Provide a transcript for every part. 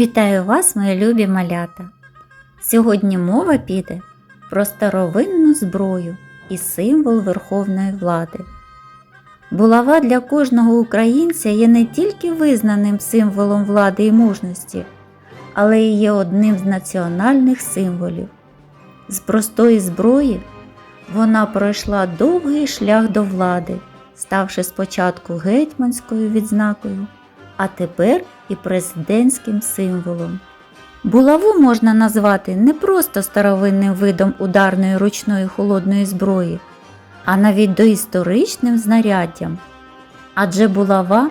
Вітаю вас, мої любі малята! Сьогодні мова піде про старовинну зброю і символ верховної влади. Булава для кожного українця є не тільки визнаним символом влади і мужності, але і є одним з національних символів. З простої зброї вона пройшла довгий шлях до влади, ставши спочатку гетьманською відзнакою, а тепер і президентським символом. Булаву можна назвати не просто старовинним видом ударної ручної холодної зброї, а навіть доісторичним знаряддям. Адже булава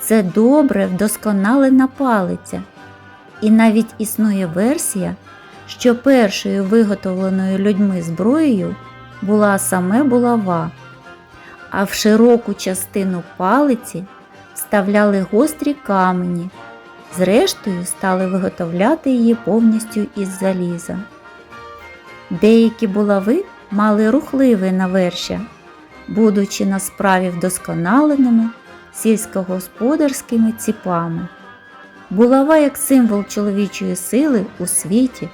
це добре вдосконалена палиця, і навіть існує версія, що першою виготовленою людьми зброєю була саме булава, а в широку частину палиці вставляли гострі камені, зрештою стали виготовляти її повністю із заліза. Деякі булави мали рухливе навершя, будучи на справі вдосконаленими сільськогосподарськими ціпами. Булава як символ чоловічої сили у світі,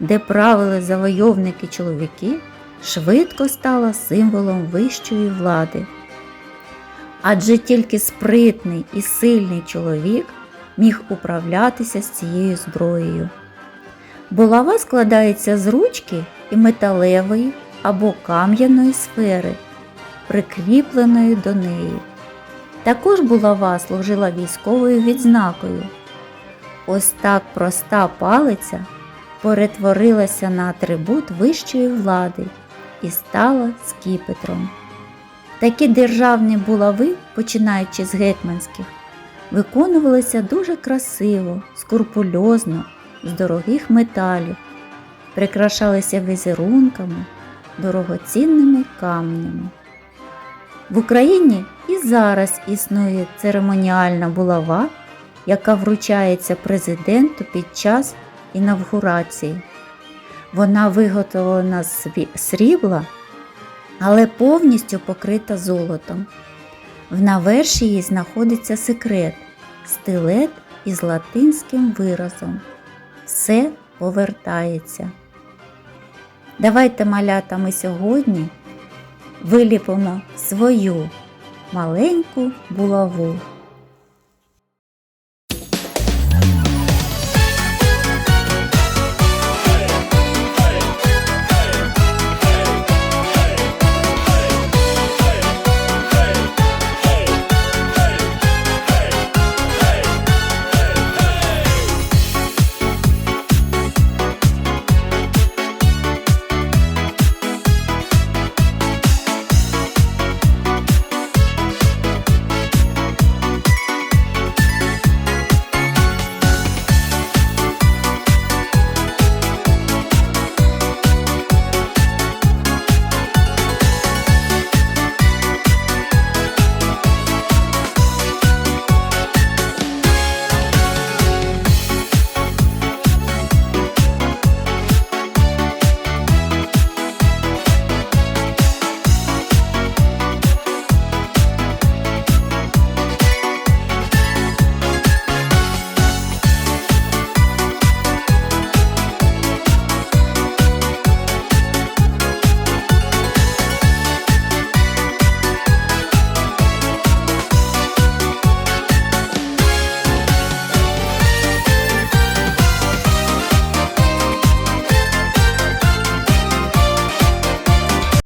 де правили завойовники чоловіки, швидко стала символом вищої влади. Адже тільки спритний і сильний чоловік міг управлятися з цією зброєю. Булава складається з ручки і металевої або кам'яної сфери, прикріпленої до неї. Також булава служила військовою відзнакою. Ось так проста палиця перетворилася на атрибут вищої влади і стала скіпетром. Такі державні булави, починаючи з гетьманських, виконувалися дуже красиво, скрупульозно, з дорогих металів, прикрашалися візерунками, дорогоцінними каменями. В Україні і зараз існує церемоніальна булава, яка вручається президенту під час інавгурації. Вона виготовлена з срібла, але повністю покрита золотом. В наверші її знаходиться секрет стилет із латинським виразом. Все повертається. Давайте, малята, ми сьогодні виліпимо свою маленьку булаву.